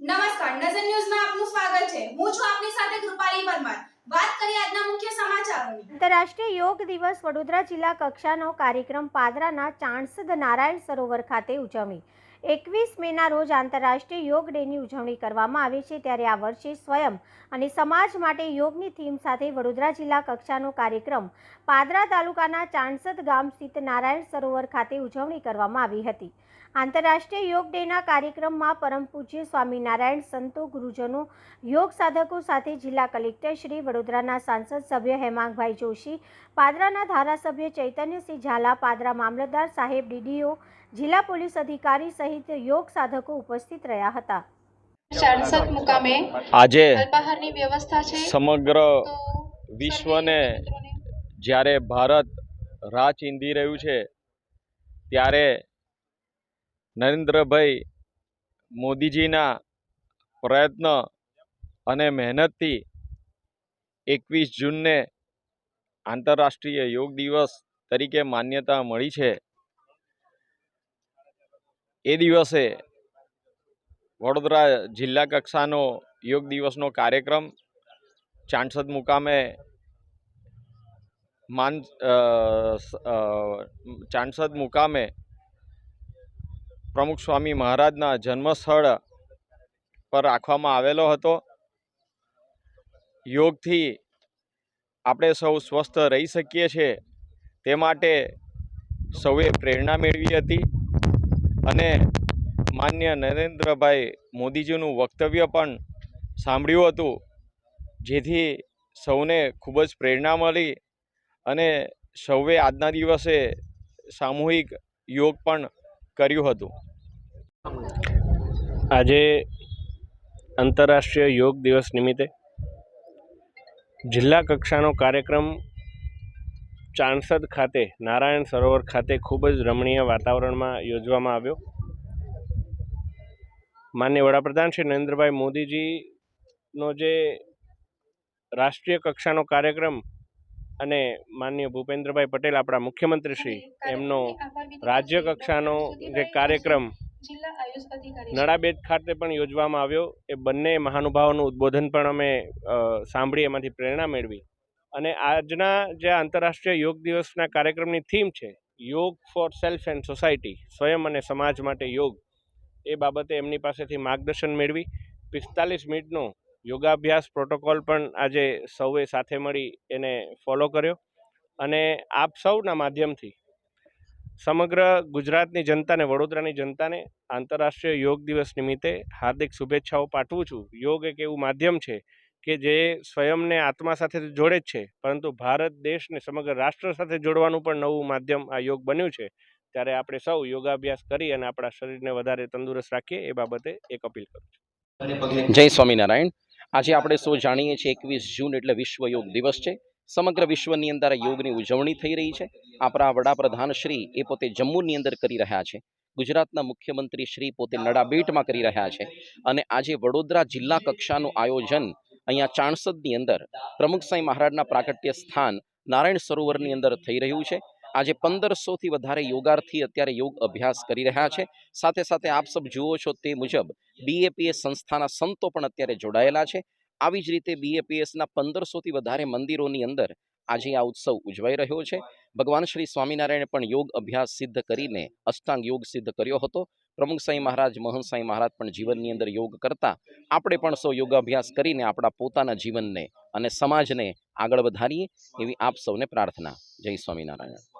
નમસ્કાર, નજર ન્યૂઝમાં આપનું સ્વાગત છે. હું છું આપની સાથે કૃપાલી પરમાર. વાત કરીએ આજના મુખ્ય સમાચારોની. આંતરરાષ્ટ્રીય યોગ દિવસ વડોદરા જિલ્લા કક્ષાનો કાર્યક્રમ પાદરાના ચાણસદ નારાયણ સરોવર ખાતે ઉજવણી. એકવીસ મેના રોજ આંતરરાષ્ટ્રીય યોગ ડેની ઉજવણી કરવામાં આવે છે ત્યારે આ વર્ષે સ્વયં અને સમાજ માટે યોગની થીમ સાથે વડોદરા જિલ્લા કક્ષાનો કાર્યક્રમ પાદરા તાલુકાના ચાણસદ ગામ સ્થિત નારાયણ સરોવર ખાતે ઉજવણી કરવામાં આવી હતી. આંતરરાષ્ટ્રીય યોગ ડેના કાર્યક્રમમાં પરમ પૂજ્ય સ્વામિનારાયણ સંતો, ગુરુજનો, યોગ સાધકો સાથે જિલ્લા કલેક્ટર શ્રી, વડોદરાના સાંસદ સભ્ય હેમાંગભાઈ જોશી, પાદરાના ધારાસભ્ય ચૈતન્યસિંહ ઝાલા, પાદરા મામલતદાર સાહેબ ડીડીઓ જિલ્લા પોલીસ અધિકારી સહિત યોગ સાધકો ઉપસ્થિત રહ્યા હતા. મુકામે આજે અલ્પાહારની વ્યવસ્થા છે. સમગ્ર વિશ્વને જ્યારે ભારત રાહ ચીંધી રહ્યું છે ત્યારે નરેન્દ્રભાઈ મોદીજીના પ્રયત્ન અને મહેનતથી એકવીસ જૂનને આંતરરાષ્ટ્રીય યોગ દિવસ તરીકે માન્યતા મળી છે. એ દિવસે વડોદરા જિલ્લા કક્ષાનો યોગ દિવસનો કાર્યક્રમ ચાણસદ મુકામે માન ચાંસદ મુકામે પ્રમુખ સ્વામી મહારાજના જન્મસ્થળ પર રાખવામાં આવેલો હતો. યોગથી આપણે સૌ સ્વસ્થ રહી શકીએ છીએ. તે માટે સૌએ પ્રેરણા મેળવી હતી. અને માન્ય નરેન્દ્રભાઈ મોદીજીનું વક્તવ્ય પણ સાંભળ્યું હતું, જેથી સૌને ખૂબ જ પ્રેરણા મળી અને સૌએ આજના દિવસે સામૂહિક યોગ પણ કર્યું હતું. આજે આંતરરાષ્ટ્રીય યોગ દિવસ નિમિત્તે જિલ્લા કક્ષાનો કાર્યક્રમ ચાણસદ ખાતે નારાયણ સરોવર ખાતે ખૂબ જ રમણીય વાતાવરણમાં યોજવામાં આવ્યો. માન્ય વડાપ્રધાન શ્રી નરેન્દ્રભાઈ મોદીજીનો જે રાષ્ટ્રીય કક્ષાનો કાર્યક્રમ અને માન્ય ભૂપેન્દ્રભાઈ પટેલ આપણા મુખ્યમંત્રી શ્રી એમનો રાજ્ય કક્ષાનો જે કાર્યક્રમ નડાબેટ ખાતે પણ યોજવામાં આવ્યો. એ બંને મહાનુભાવોનું ઉદ્બોધન પણ અમે સાંભળી એમાંથી પ્રેરણા મેળવી. અને આજના જે આંતરરાષ્ટ્રીય યોગ દિવસના કાર્યક્રમની થીમ છે, યોગ ફોર સેલ્ફ એન્ડ સોસાયટી, સ્વયં અને સમાજ માટે યોગ. એ બાબતે એમની પાસેથી માર્ગદર્શન મેળવી, પિસ્તાલીસ મિનિટનો યોગાભ્યાસ પ્રોટોકોલ પણ આજે સૌએ સાથે મળી એને ફોલો કર્યો. અને આપ સૌના માધ્યમથી સમગ્ર ગુજરાતની જનતાને, વડોદરાની જનતાને આંતરરાષ્ટ્રીય યોગ દિવસ નિમિત્તે હાર્દિક શુભેચ્છાઓ પાઠવું છું. યોગ એક એવું માધ્યમ છે કે જે સ્વયંને આત્મા સાથે જોડે જ છે, પરંતુ ભારત દેશને સમગ્ર રાષ્ટ્ર સાથે જોડવાનું પણ નવું માધ્યમ આ યોગ બન્યું છે. ત્યારે આપણે સૌ યોગાભ્યાસ કરી અને આપણા શરીરને વધારે તંદુરસ્ત રાખીએ એ બાબતે એક અપીલ કરું છું. જય સ્વામિનારાયણ. આજે આપણે સૌ જાણીએ છીએ, એકવીસ જૂન એટલે વિશ્વ યોગ દિવસ છે. સમગ્ર વિશ્વની અંદર યોગની ઉજવણી થઈ રહી છે. આપણા વડાપ્રધાન શ્રી એ પોતે જમ્મુની અંદર કરી રહ્યા છે. ગુજરાતના મુખ્યમંત્રી શ્રી પોતે નડાબેટમાં કરી રહ્યા છે. અને આજે વડોદરા જિલ્લા કક્ષાનું આયોજન અહીંયા ચાણસદની અંદર પ્રમુખ સાંઈ મહારાજના પ્રાકટ્ય સ્થાન નારાયણ સરોવરની અંદર થઈ રહ્યું છે. આજે પંદરસોથી વધારે યોગાર્થી અત્યારે યોગ અભ્યાસ કરી રહ્યા છે. સાથે સાથે આપ સબ જુઓ છો તે મુજબ બીએપીએસ સંસ્થાના સંતો પણ અત્યારે જોડાયેલા છે. આવી જ રીતે બીએપીએસના પંદરસોથી વધારે મંદિરોની અંદર આજે આ ઉત્સવ ઉજવાઈ રહ્યો છે. ભગવાન શ્રી સ્વામિનારાયણે પણ યોગ અભ્યાસ સિદ્ધ કરીને અષ્ટાંગ યોગ સિદ્ધ કર્યો હતો. પ્રમુખ સાંઈ મહારાજ, મહંત સાંઈ મહારાજ પણ જીવનની અંદર યોગ કરતા, આપણે પણ સૌ યોગાભ્યાસ કરીને આપણા પોતાના જીવનને અને સમાજને આગળ વધારીએ એવી આપ સૌને પ્રાર્થના. જય સ્વામિનારાયણ.